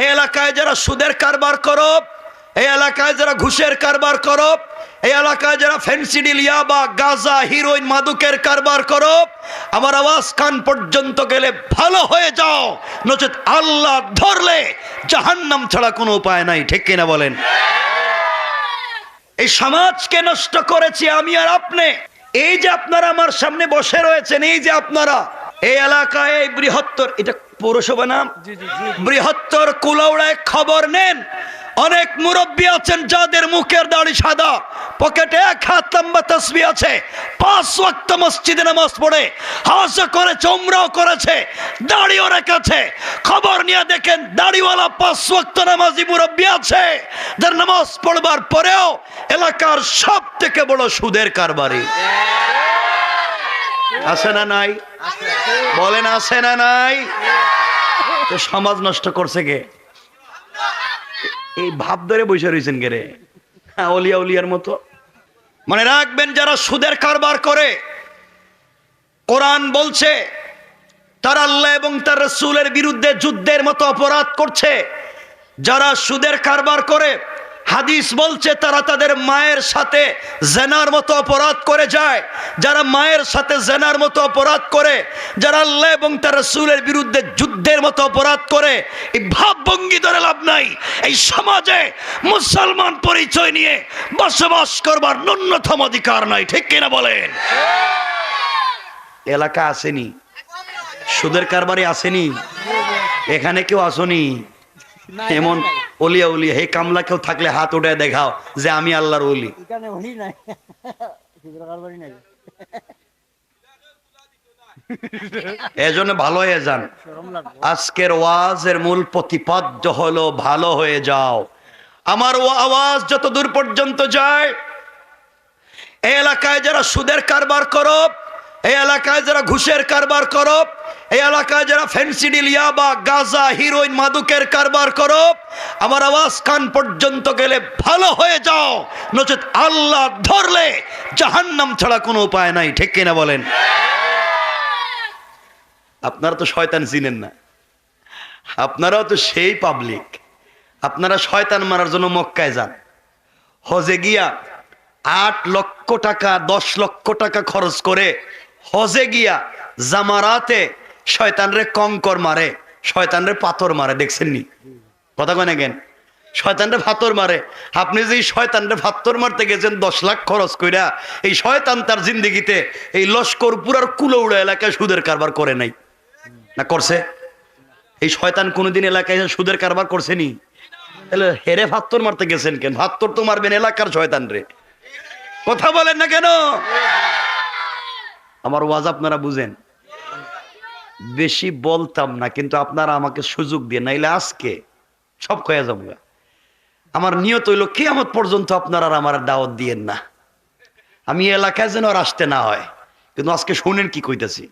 এই এলাকায় যারা সুদের কারবার করো এই এলাকায় যারা ঘুষের কারবার করো এই এলাকায় যারা ফেন্সিডিল ইয়াবা, গাজা, হিরোইন, মাদুকের কারবার করো, আমার আওয়াজ কান পর্যন্ত গেলে ভালো হয়ে যাও। নচেত আল্লাহ ধরলে জাহান্নাম ছাড়া কোনো উপায় নাই, ঠিক কিনা বলেন? এই সমাজকে নষ্ট করেছি আমি আর আপনি। এই যে আপনারা আমার সামনে বসে রয়েছেন, এই যে আপনারা এই এলাকায় এই বৃহত্তর এটা পৌরসভা নাম? বৃহত্তর কুলাউড়ায় খবর নেন। অনেক মুরব্বী আছেন যাদের মুখের দাড়ি সাদা পকেটে এক হাত লম্বা তসবি আছে। পাঁচ ওয়াক্ত মসজিদে নামাজ পড়ে হাস করে উমরাও করেছে দাড়ি দাড়িও রেখেছে। খবর নিয়ে দেখেন দাড়িওয়ালা পাঁচ ওয়াক্ত নামাজি মুরব্বী আছে যার নামাজ পড়বার পরেও এলাকার সব থেকে বড় সুদের কারবারি। আছে না নাই? বলেন আছে না নাই? তো সমাজ নষ্ট করছে কে? এই ভাব ধরে বসে রয়েছেন কে রে? হ্যাঁ অলিয়া উলিয়ার মতো। মনে রাখবেন, যারা সুদের কারবার করে, কোরআন বলছে, তারা আল্লাহ এবং তার রসুলের বিরুদ্ধে যুদ্ধের মতো অপরাধ করছে। যারা সুদের কারবার করে হাদিস বলছে তারা তাদের মায়ের সাথে জেনার মতো অপরাধ করে যায়। যারা মায়ের সাথে জেনার মতো অপরাধ করে যারা আল্লাহ এবং তার রসুলের বিরুদ্ধে যুদ্ধের মতো অপরাধ করে এই ভাবভঙ্গি ধরে লাভ নাই। এই সমাজে মুসলমান পরিচয় নিয়ে বসবাস করবার ন্যূনতম অধিকার নাই ঠিক কিনা বলেন? এলাকা আসেনি। সুদের কারবারে আসেনি। এখানে কেউ আসনি। এমন অলিয়া উলিয়া হে কামলা কেউ থাকলে হাত উঠে দেখাও যে আমি আল্লাহর অলি এজন্য ভালো হয়ে যান। আজকের ওয়াজের মূল প্রতিপাদ্য হলো ভালো হয়ে যাও। আমার ও আওয়াজ যত দূর পর্যন্ত যায় এই এলাকায় যারা সুদের কারবার করো এই এলাকায় যারা ঘুষের কারবার করো এই এলাকায় যারা ফেন্সিডিল ইয়াবা, গাজা, হিরোইন, মাদুকের কারবার করো, আমার আওয়াজ কান পর্যন্ত গেলে ভালো হয়ে যাও। নচেত আল্লাহ ধরলে জাহান্নাম ছাড়া কোনো উপায় নাই, ঠিক কিনা বলেন? আপনারা তো শয়তান চিনেন না। আপনারাও তো সেই পাবলিক আপনারা শয়তান মারার জন্য মক্কায় যান। হজে গিয়া আট লক্ষ টাকা, দশ লক্ষ টাকা খরচ করে হজে গিয়া জামারাতে শয়তানরে কঙ্কর মারে, শয়তানরে পাথর মারে দেখছেন নি কথা কয় না কেন? শয়তানরে ফাতর মারে। আপনি যে শয়তানরে ফাত্তর মারতে গেছেন দশ লাখ খরচ কইরা, এই শয়তান তার জিন্দিগিতে এই লস্করপুরার কুলৌড়া এলাকায় সুদের কারবার করে নাই। না করছে? এই শয়তান কোনোদিন এলাকায় সুদের কারবার করছে নি? তাহলে হেরে ফাত্তর মারতে গেছেন কেন? ফাত্তর তো মারবেন এলাকার শয়তান রে কথা বলেন না কেন? আমার ওয়াজ আপনারা বুঝেন। বেশি বলতাম না, কিন্তু আপনারা আমাকে সুযোগ দিয়ে, নাইলে আজকে সব খয়া যাব আমার নিয়ত হইল আমার পর্যন্ত আপনারা আমার দাওয়াত দিয়েন না। আমি এলাকায় যেন আর আসতে না হয়, কিন্তু আজকে শোনেন কি কইতেছি?